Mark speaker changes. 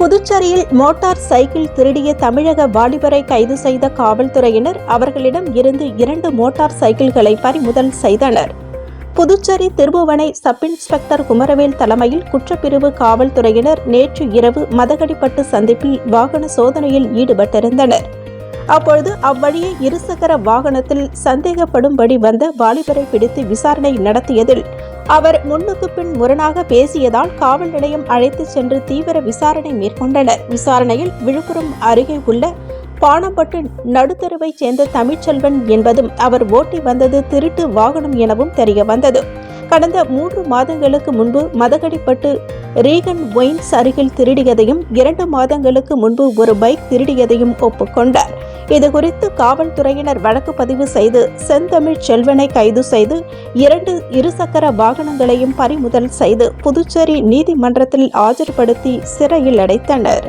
Speaker 1: புதுச்சேரியில் motor cycle திருடிய தமிழக வாலிபரை கைது செய்த காவல்துறையினர் அவர்களிடம் இருந்து இரண்டு மோட்டார் சைக்கிள்களை பறிமுதல் செய்தனர். புதுச்சேரி திருபுவனை சப் இன்ஸ்பெக்டர் குமரவேல் தலைமையில் குற்றப்பிரிவு காவல்துறையினர் நேற்று இரவு மதகடிப்பட்டு சந்திப்பில் வாகன சோதனையில் ஈடுபட்டிருந்தனர். அப்பொழுது அவ்வழியே இருசக்கர வாகனத்தில் சந்தேகப்படும்படி வந்த வாலிபரை பிடித்து விசாரணை நடத்தியதில் அவர் முன்னுக்கு பின் முரணாக பேசியதால் காவல் நிலையம் அழைத்துச் சென்று தீவிர விசாரணை மேற்கொண்டனர். விசாரணையில் விழுப்புரம் அருகே உள்ள பாணம்பட்டு நடுத்தருவைச் சேர்ந்த தமிழ்ச்செல்வன் என்பதும் அவர் ஓட்டி வந்தது திருட்டு வாகனம் எனவும் தெரிய வந்தது. கடந்த மூன்று மாதங்களுக்கு முன்பு மதகடிப்பட்டு ரீகன் ஒயின்ஸ் அருகில் திருடியதையும் இரண்டு மாதங்களுக்கு முன்பு ஒரு பைக் திருடியதையும் ஒப்புக்கொண்டார். இதுகுறித்து காவல்துறையினர் வழக்கு பதிவு செய்து செந்தமிழ் செல்வனை கைது செய்து இரண்டு இருசக்கர வாகனங்களையும் பறிமுதல் செய்து புதுச்சேரி நீதிமன்றத்தில் ஆஜர்படுத்தி சிறையில் அடைத்தனர்.